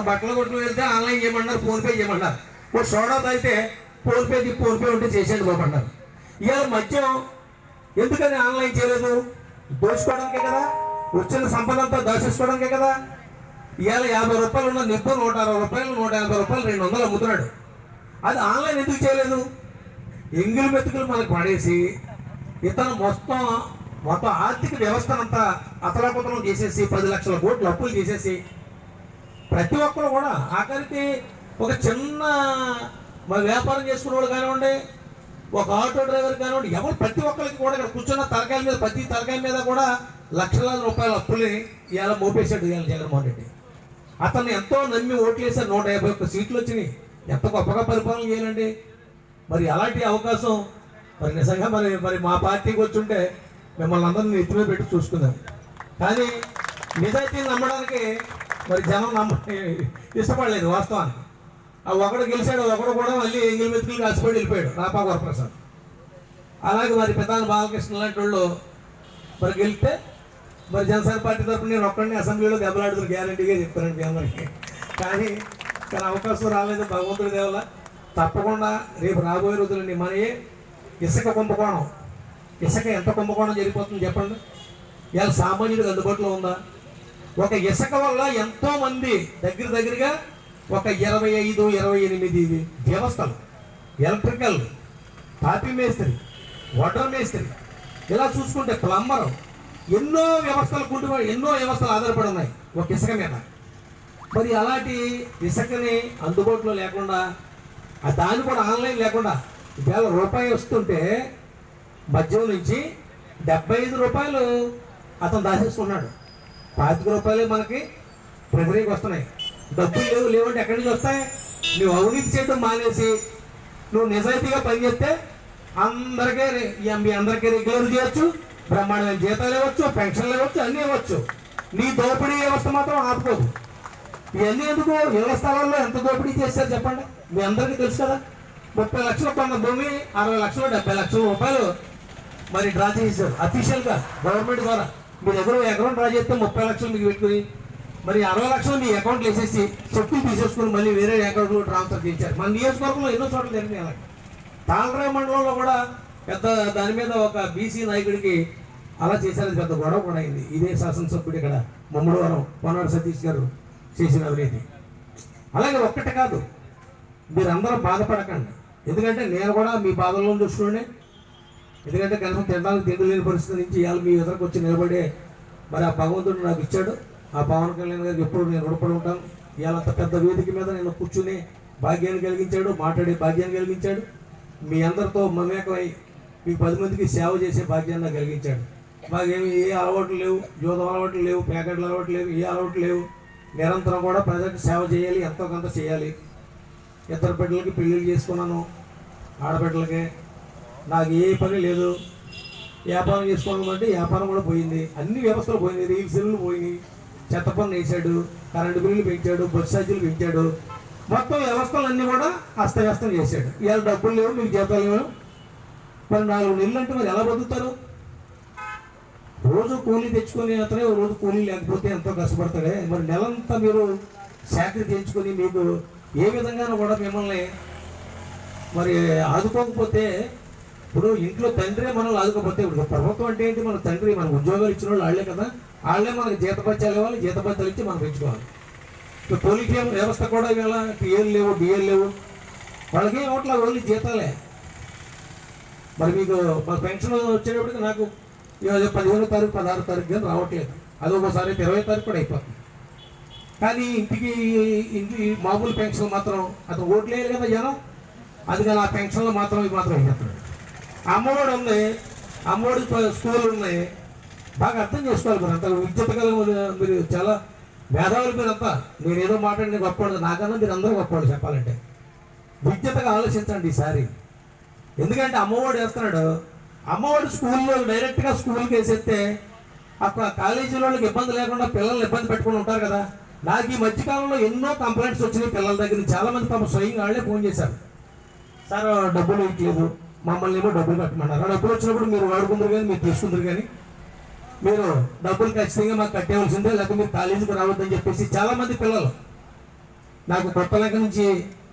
మనం బట్టలు కొట్టుకుని వెళ్తే ఆన్లైన్ చేయమన్నారు ఫోన్పే చేయమన్నారు. ఒక సోడా తాగితే ఫోన్పే ఫోన్పే ఉంటే చేసేయండి బాబన్నారు ఇవాళ మద్యం ఎందుకని ఆన్లైన్ చేయలేదు? దోచుకోవడానికే కదా? వచ్చిన సంపద అంతా దోచేసుకోవడానికే కదా? ఇవాళ యాభై రూపాయలు ఉన్న నిప్పు నూట అరవై రూపాయలు నూట యాభై రూపాయలు రెండు వందలు అమ్ముతున్నాడు. అది ఆన్లైన్ ఎందుకు చేయలేదు? ఎంగిలి మెతుకులు మనకు పడేసి ఇతను మొత్తం మొత్తం ఆర్థిక వ్యవస్థనంతా అతలాకుతలం చేసేసి పది లక్షల కోట్లు అప్పులు చేసేసి ప్రతి ఒక్కరు కూడా ఆఖరికి ఒక చిన్న మరి వ్యాపారం చేసుకునే వాళ్ళు కానివ్వండి ఒక ఆటో డ్రైవర్ కానివ్వండి ఎవరు ప్రతి ఒక్కరికి కూడా ఇక్కడ కూర్చున్న తలకాయల మీద ప్రతి తలకాయ మీద కూడా లక్షలాది రూపాయల అప్పుల్ని ఇవాళ మోపేశాడు ఇవాళ జగన్మోహన్ రెడ్డి. అతను ఎంతో నమ్మి ఓట్లేసారు నూట యాభై ఒక్క సీట్లు వచ్చినాయి. ఎంత గొప్పగా పరిపాలన చేయాలండి? మరి అలాంటి అవకాశం మరి నిజంగా మరి మరి మా పార్టీకి వచ్చి ఉంటే మిమ్మల్ని అందరిని ఎత్తిమీద పెట్టి చూసుకుందాం. కానీ నిజాయితీని నమ్మడానికి మరి జనం నమ్మ ఇష్టపడలేదు వాస్తవానికి. ఆ ఒకడు గెలిచాడు ఒకడు కూడా మళ్ళీ ఎంగిల్ మెతుకులు కాసిపోయి వెళ్ళిపోయాడు రాపా వరప్రసాద్ అలాగే మరి పెద్దాని బాలకృష్ణ లాంటి వాళ్ళు మరి గెలిస్తే మరి జనసేన పార్టీ తరఫున నేను ఒక్కడిని అసెంబ్లీలో దెబ్బలాడుతున్న గ్యారంటీగా చెప్తానండి అందరికీ. కానీ తన అవకాశం రాలేదు భగవంతుడి దేవల. తప్పకుండా రేపు రాబోయే రోజులండి మనయే ఇసుక కుంభకోణం. ఇసుక ఎంత కుంభకోణం జరిగిపోతుంది చెప్పండి. ఇవాళ సామాన్యుడికి అందుబాటులో ఉందా? ఒక ఇసుక వల్ల ఎంతో మంది దగ్గర దగ్గరగా ఒక ఇరవై ఐదు ఇరవై ఎనిమిది వ్యవస్థలు ఎలక్ట్రికల్ తాపీ మేస్త్రి వాటర్ మేస్త్రి ఇలా చూసుకుంటే ప్లంబర్ ఎన్నో వ్యవస్థలు కుంటు ఎన్నో వ్యవస్థలు ఆధారపడి ఉన్నాయి ఒక ఇసుక మీద. మరి అలాంటి ఇసుకని అందుబాటులో లేకుండా ఆ దాన్ని కూడా ఆన్లైన్ లేకుండా వేల రూపాయి వస్తుంటే మధ్యం నుంచి డెబ్బై ఐదు రూపాయలు అతను దాచేసుకున్నాడు. పాతిక రూపాయలు మనకి ట్రెజరీకి వస్తున్నాయి. డబ్బులు లేవు లేవంటే ఎక్కడి నుంచి వస్తాయి? నువ్వు అవినీతి చేయడం మానేసి నువ్వు నిజాయితీగా పనిచేస్తే అందరికీ మీ అందరికీ రెగ్యులర్ చేయొచ్చు బ్రహ్మాండమైన జీతాలు ఇవ్వచ్చు పెన్షన్లు ఇవ్వచ్చు అన్నీ ఇవ్వచ్చు. నీ దోపిడీ వ్యవస్థ మాత్రం ఆపుకోదు. ఇవన్నీ ఎందుకు? ఇళ్ళ స్థలాల్లో ఎంత దోపిడీ చేస్తారు చెప్పండి? మీ అందరికీ తెలుసు కదా? ముప్పై లక్షలు కొన్న భూమి అరవై లక్షలు డెబ్బై లక్షల రూపాయలు మరి డ్రా చేశారు అఫీషియల్గా గవర్నమెంట్ ద్వారా. మీ దగ్గర ఎకరం అకౌంట్ డ్రా చేస్తే ముప్పై లక్షలు మీకు పెట్టుకుని మరి అరవై లక్షలు మీ అకౌంట్ వేసేసి చెక్కులు తీసేసుకుని మళ్ళీ వేరే అకౌంట్లో ట్రాన్స్ఫర్ చేశారు మన నియోజకవర్గంలో ఎన్నో చోట్ల జరిగినాయి అలాగే. తాళరాయ మండలంలో కూడా పెద్ద దాని మీద ఒక బీసీ నాయకుడికి అలా చేశారని పెద్ద గొడవ కూడా అయింది. ఇదే శాసనసభ్యుడు ఇక్కడ మమ్మడవరం పొన్నాడు సతీష్ గారు చేసిన అవినీతి. అలాగే ఒక్కటే కాదు మీరందరూ బాధపడకండి. ఎందుకంటే నేను కూడా మీ బాధల్లో చూసుకోండి ఎందుకంటే కనీసం తినడానికి తిండి లేని పరిస్థితి నుంచి ఇవాళ మీ ఇద్దరికి వచ్చి నిలబడే మరి ఆ భగవంతుడు నాకు ఇచ్చాడు. ఆ పవన్ కళ్యాణ్ గారికి ఎప్పుడు నేను రుణపడి ఉంటాను. ఇవాళ అంత పెద్ద వేదిక మీద నేను కూర్చుని భాగ్యాన్ని కలిగించాడు మాట్లాడే భాగ్యాన్ని కలిగించాడు. మీ అందరితో మమేకమై మీకు పది మందికి సేవ చేసే భాగ్యాన్ని నాకు కలిగించాడు. మాకేమి ఏ అలవాట్లు లేవు జోదం అలవాట్లు లేవు ప్యాకెట్ల అలవాట్లు లేవు ఏ అలవాట్లు లేవు. నిరంతరం కూడా ప్రజలకు సేవ చేయాలి ఎంతో కొంత చేయాలి. ఇద్దరు బిడ్డలకి పెళ్ళిళ్ళు చేసుకున్నాను ఆడబిడ్డలకి నాకు ఏ పని లేదు. వ్యాపారం చేసుకోవడం వ్యాపారం కూడా పోయింది. అన్ని వ్యవస్థలు పోయింది రీల్ సెల్లు పోయినాయి. చెత్త పన్ను వేసాడు కరెంటు బిల్లులు పెంచాడు. బస్ ఛార్జీలు పెంచాడు. మొత్తం వ్యవస్థలన్నీ కూడా అస్తవ్యస్తం చేశాడు. ఇవాళ డబ్బులు లేవు మీకు జీతాలు లేవు. మరి నాలుగు నెలలు అంటే మరి ఎలా బతుకుతారు? రోజు కూలీ తెచ్చుకొని అతనే రోజు కూలీ లేకపోతే ఎంతో కష్టపడతాడే. మరి నెలంతా మీరు శాఖలు చేయించుకొని మీకు ఏ విధంగా కూడా మిమ్మల్ని మరి ఆదుకోకపోతే ఇప్పుడు ఇంట్లో తండ్రే మనల్ని ఆదుకోపోతే ఇప్పుడు ప్రభుత్వం అంటే ఏంటి? మన తండ్రి మన ఉద్యోగాలు ఇచ్చిన వాళ్ళు వాళ్ళే కదా. వాళ్ళే మనకి జీతపత్యాలు ఇవ్వాలి జీతపత్యాలు ఇచ్చి మనం పెంచుకోవాలి. ఇప్పుడు పోలీస్ వ్యవస్థ కూడా ఇవాళ పిఎల్ లేవు డిఎల్ లేవు. వాళ్ళకేం ఏం ఓట్ల ఓన్లీ జీతాలే. మరి మీకు మా పెన్షన్ వచ్చేటప్పటికి నాకు పదిహేను తారీఖు పదహారు తారీఖు కానీ రావట్లేదు. అది ఒకసారి అయితే ఇరవై తారీఖు కూడా అయిపోతుంది. కానీ ఇంటికి ఇంటి మామూలు పెన్షన్ మాత్రం అతను ఓట్లు వేయాలి కదా జనం. అది కానీ ఆ పెన్షన్లు మాత్రం ఇది మాత్రం వేసేస్తున్నాడు అమ్మఒడి ఉంది అమ్మఒడి స్కూల్ ఉన్నాయి బాగా అర్థం చేసుకోవాలి మీరు అంత విద్యుత్ మీరు- చాలా మేధావులు మీరంతా. మీరు ఏదో మాట్లాడిన గొప్పవాడు నాకన్నా మీరు అందరూ గొప్పవాళ్ళు చెప్పాలంటే. విద్యతగా ఆలోచించండి ఈసారి. ఎందుకంటే అమ్మఒడి వేస్తున్నాడు. అమ్మఒడి స్కూల్లో డైరెక్ట్గా స్కూల్కి వేసేస్తే అక్కడ కాలేజీలో వాళ్ళకి ఇబ్బంది లేకుండా పిల్లల్ని ఇబ్బంది పెట్టుకుని ఉంటారు కదా. నాకు ఈ మధ్యకాలంలో ఎన్నో కంప్లైంట్స్ వచ్చినాయి పిల్లల దగ్గర. నుంచి. చాలా మంది పాపం స్వయంగా వాళ్ళే ఫోన్ చేశారు. సార్ డబ్బులు ఇట్లేదు మమ్మల్ని ఏమో డబ్బులు కట్టమన్నారు. ఆ డబ్బులు వచ్చినప్పుడు మీరు వాడుకుందరు కానీ మీరు తీసుకుందరు కానీ మీరు డబ్బులు ఖచ్చితంగా మాకు కట్టేవలసిందే లేకపోతే మీరు కాలేజీకి రావద్దని చెప్పేసి చాలా మంది పిల్లలు నాకు కొత్త లెక్క నుంచి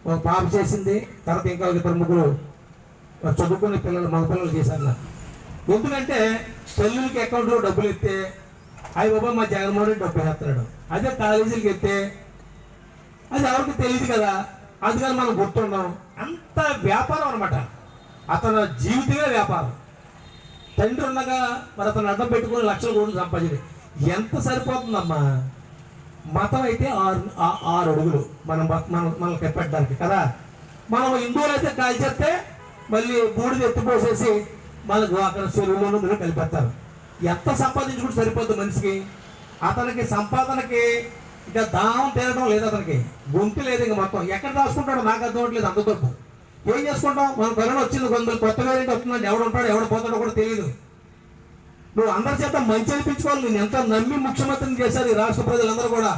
ఒక పాప చేసింది తర్వాత ఇంకా ఒక ఇద్దరు ముగ్గురు చదువుకునే పిల్లలు మగ పిల్లలు చేశారు నాకు. ఎందుకంటే తల్లులకి అకౌంట్లో డబ్బులు ఎత్తే అవి బాబా మా జగన్మోహన్ రెడ్డి డబ్బు వేస్తున్నాడు. అదే కాలేజీలకి ఎత్తే అది ఎవరికి తెలియదు కదా అందుకని మనం గుర్తుండం అంత వ్యాపారం అనమాట అతను జీవితమే వ్యాపారం. తండ్రి ఉండగా మరి అతను అడ్డం పెట్టుకుని లక్షల కోట్లు సంపాదించి ఎంత సరిపోతుందమ్మా? మతం అయితే ఆరు ఆ- ఆరు అడుగులు. మనం మనం మనల్ని కప్పెట్టడానికి కదా? మనం హిందువులు అయితే కాల్చేస్తే మళ్ళీ బూడిద ఎత్తిపోసేసి మనకు అక్కడ చెరువులోనూ మీరు కలిపేస్తారు. ఎంత సంపాదించుకుంటే సరిపోద్ది మనిషికి? అతనికి సంపాదనకి ఇంకా దాహం తీరడం లేదు అతనికి. గొంతు లేదు ఇంక మొత్తం. ఎక్కడ రాసుకుంటాడో నాకు అర్థం అవ్వట్లేదు అంత తప్పు. ఏం చేసుకుంటాం? మనం కరోనా వచ్చింది కొందరు కొత్త వేరేంటి వస్తుందండి ఎవడు ఉంటాడు ఎవడు పోతాడో కూడా తెలియదు. నువ్వు అందరి చేత మంచి అనిపించుకోవాలి. నేను ఎంత నమ్మి ముఖ్యమంత్రిని చేశారు ఈ రాష్ట్ర ప్రజలందరూ కూడా.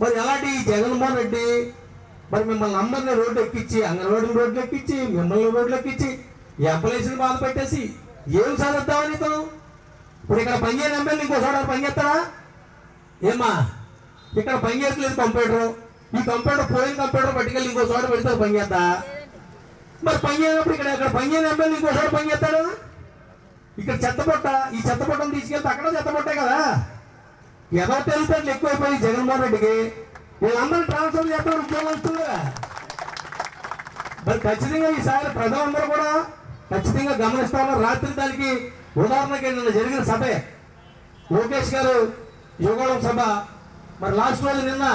మరి ఎలాంటి జగన్మోహన్ రెడ్డి మరి మిమ్మల్ని అందరినీ రోడ్డు ఎక్కించి అంగన్వాడీ రోడ్లు ఎక్కించి మిమ్మల్ని రోడ్లు ఎక్కించి ఎంప్లాయీస్ని బాధ పెట్టేసి ఏం సాధిద్దామని ఇతను? ఇప్పుడు ఇక్కడ పనిచేయని ఎమ్మెల్యే ఇంకో పని పనిచేస్తారా ఏమా ఇక్కడ పని చేయట్లేదు కంప్యూటరు. ఈ కంప్యూటర్ పోయిన కంప్యూటర్ పట్టుకెళ్ళి ఇంకో చోట పెడితే పని చేద్దా? మరి పని చేయనప్పుడు ఇక్కడ అక్కడ పని చేయని ఎమ్మెల్యే ఇంకో చోట పని చేస్తాడు ఇక్కడ చెత్తపొట్ట ఈ చెత్తపొట్టను తీసుకెళ్తే అక్కడ చెత్తపొట్టే కదా? ఏదో తెలివితేటలు ఎక్కువైపోయి జగన్మోహన్ రెడ్డికి. వీళ్ళందరూ ట్రాన్స్ఫర్ చేస్తాం ఉద్యోగం వస్తుందా. మరి ఖచ్చితంగా ఈసారి ప్రజలందరూ కూడా ఖచ్చితంగా గమనిస్తాను రాత్రి దానికి ఉదాహరణకి నిన్న జరిగిన సభే. లోకేష్ గారు యుగోళం సభ. మరి లాస్ట్ రోజు నిన్న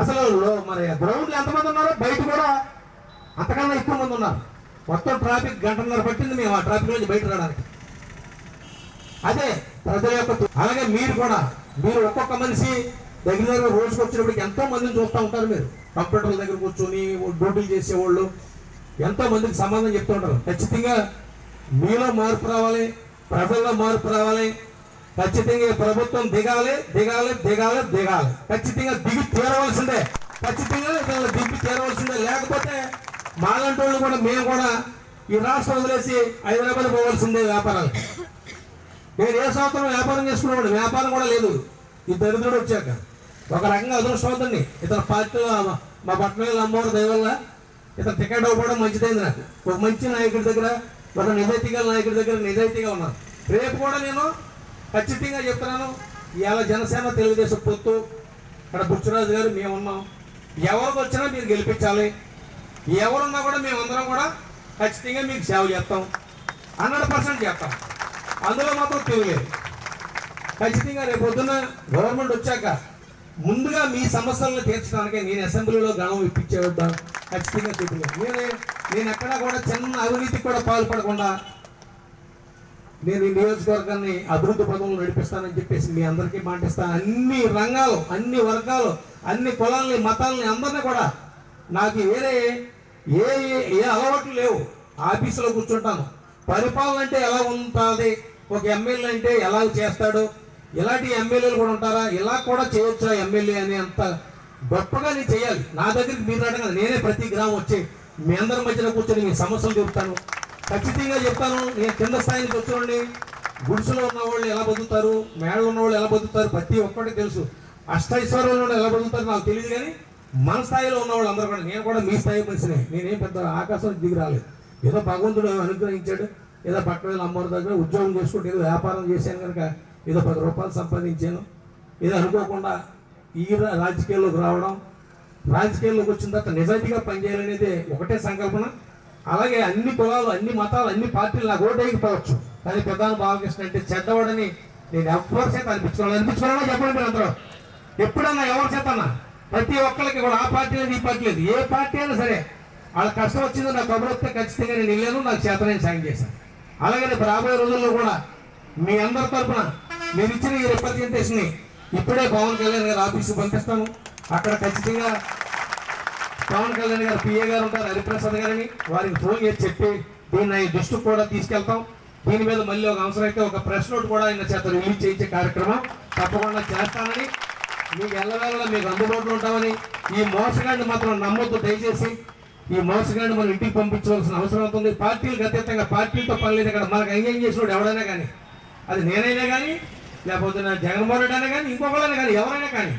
అసలు మరి గ్రౌండ్లో ఎంతమంది ఉన్నారో బయట కూడా అంతకన్నా ఎక్కువ మంది ఉన్నారు. మొత్తం ట్రాఫిక్ గంటన్నర పట్టింది మేము ఆ ట్రాఫిక్ నుంచి బయట రావడానికి. అదే ప్రజల యొక్క అలాగే మీరు కూడా మీరు ఒక్కొక్క మనిషి దగ్గర దగ్గర రోజుకి వచ్చినప్పటికి ఎంతో మందిని చూస్తూ ఉంటారు మీరు. కంప్యూటర్ల దగ్గర కూర్చొని డ్యూటీలు చేసేవాళ్ళు ఎంతో మందికి సంబంధం చెప్తూ ఉంటారు. ఖచ్చితంగా మీలో మార్పు రావాలి ప్రజల్లో మార్పు రావాలి ఖచ్చితంగా ఈ ప్రభుత్వం దిగాలి దిగాలి దిగాలి దిగాలి. ఖచ్చితంగా దిగి తీరవలసిందే. ఖచ్చితంగా దిగి తీరవలసిందే. లేకపోతే మాలాంటి వాళ్ళు కూడా మేము కూడా ఈ రాష్ట్రం వదిలేసి హైదరాబాద్ పోవాల్సిందే వ్యాపారాలు. నేను ఏ సంవత్సరం వ్యాపారం చేసుకునేవాడు వ్యాపారం కూడా లేదు. ఈ దరిద్రుడు వచ్చాక. ఒక రకంగా అదృష్టవంతండి ఇతర పార్టీలో మా పట్టణంలో అమ్మవారి దయవల్ల ఇతను టికెట్ అవ్వడం మంచిదైంది నాకు. ఒక మంచి నాయకుడి దగ్గర ఒక నిజాయితీగా నాయకుడి దగ్గర నిజాయితీగా ఉన్నాను. రేపు కూడా నేను ఖచ్చితంగా చెప్తున్నాను. ఇవాళ జనసేన తెలుగుదేశం పొత్తు. ఇక్కడ బుచ్చరాజు గారు మేము ఉన్నాం ఎవరికి వచ్చినా మీరు గెలిపించాలి. ఎవరున్నా కూడా మేమందరం కూడా ఖచ్చితంగా మీకు సేవ చేస్తాం. హండ్రెడ్ పర్సెంట్ చేస్తాం. అందులో మాత్రం తెలియలేదు ఖచ్చితంగా రేపు పొద్దున్న గవర్నమెంట్ వచ్చాక ముందుగా మీ సమస్యలను తీర్చడానికి నేను అసెంబ్లీలో గణం ఇప్పించేవద్దా? ఖచ్చితంగా చూపించాను నేను నేను ఎక్కడా కూడా చిన్న అవినీతికి కూడా పాల్పడకుండా నేను ఈ నియోజకవర్గాన్ని అభివృద్ధి పదంలో నడిపిస్తానని చెప్పేసి మీ అందరికీ మాటిస్తాను అన్ని రంగాలు అన్ని వర్గాలు అన్ని కులాలని మతాలని అందరినీ కూడా నాకు వేరే ఏ ఏ- ఏ అలవాట్లు లేవు. ఆఫీసులో కూర్చుంటాను. పరిపాలన అంటే ఎలా ఉంటుంది? ఒక ఎమ్మెల్యే అంటే ఎలా చేస్తాడు? ఇలాంటి ఎమ్మెల్యేలు కూడా ఉంటారా? ఇలా కూడా చేయొచ్చా ఎమ్మెల్యే అని అంత గొప్పగా నేను చేయాలి. నా దగ్గరికి మీరు అడగ నేనే ప్రతి గ్రామం వచ్చి మీ అందరి మధ్యన కూర్చొని మీ సమస్యలు చెప్తాను ఖచ్చితంగా చెప్తాను. నేను కింద స్థాయి నుంచి వచ్చేవాడిని. గుడిసెలో ఉన్న వాళ్ళు ఎలా బతుకుతారు? మేడలో ఉన్న వాళ్ళు ఎలా బతుకుతారు? ప్రతి ఒక్కటి తెలుసు. అష్టైశ్వర్యంలో ఎలా బతుకుతారు నాకు తెలియదు కానీ మన స్థాయిలో ఉన్న వాళ్ళు అందరూ కూడా నేను కూడా మీ స్థాయి మనిషినే. నేనేం పెద్ద ఆకాశం దిగి రాలేదు. ఏదో భగవంతుడు అనుగ్రహించాడు. ఏదో పక్కన అమ్మవారి దగ్గర ఉద్యోగం చేసుకుంటే ఏదో వ్యాపారం చేశాను కనుక ఏదో పది రూపాయలు సంపాదించాను. ఏదో అనుకోకుండా ఈ రాజకీయాల్లోకి రావడం రాజకీయాల్లోకి వచ్చిన తర్వాత నిజాయితీగా పనిచేయాలనేది ఒకటే సంకల్పన. అలాగే అన్ని కులాలు అన్ని మతాలు అన్ని పార్టీలు నాకు ఓటేయకపోవచ్చు కానీ ప్రధాన బాలకృష్ణ అంటే చెడ్డవాడని నేను ఎవరి చేత అనిపించుకోవాలి అనిపించుకోవాలని చెప్పండి మీరు అందరూ? ఎప్పుడన్నా ఎవరి చేత అన్నా? ప్రతి ఒక్కరికి కూడా ఆ పార్టీ లేదు ఈ పార్టీ లేదు. ఏ పార్టీ అయినా సరే వాళ్ళ కష్టం వచ్చిందో నాకు కబురు ఖచ్చితంగా నేను వెళ్ళాను నాకు చేత నేను సాయం చేశాను. అలాగే రేపు రాబోయే రోజుల్లో కూడా మీ అందరి తరఫున మీరు ఇచ్చిన ఈ రిప్రజెంటేషన్ ఇప్పుడే పవన్ కళ్యాణ్ గారి ఆఫీస్కి పంపిస్తాను అక్కడ ఖచ్చితంగా పవన్ కళ్యాణ్ గారు పిఏ గారు ఉంటారు హరిప్రసాద్ గారిని వారికి ఫోన్ చేసి చెప్పి దీన్ని ఆయన దృష్టికి కూడా తీసుకెళ్తాం. దీని మీద మళ్ళీ ఒక అవసరం అయితే ఒక ప్రెస్ నోట్ కూడా ఆయన చేత రిలీజ్ చేయించే కార్యక్రమం తప్పకుండా చేస్తానని మీకు ఎల్లవేళ మీకు అందుబాటులో ఉంటామని ఈ మోసగాడిని మాత్రం నమ్మొద్దు. దయచేసి ఈ మోసగాడిని మనం ఇంటికి పంపించవలసిన అవసరం అవుతుంది పార్టీలకు అతీతంగా పార్టీలతో పనిలేదు ఇక్కడ మనకు ఎంగేజ్ చేసినోడు ఎవడైనా కానీ అది నేనైనా కానీ లేకపోతే నా జగన్మోహన్ రెడ్డి అయినా కానీ ఇంకొకళ్ళైనా కానీ ఎవరైనా కానీ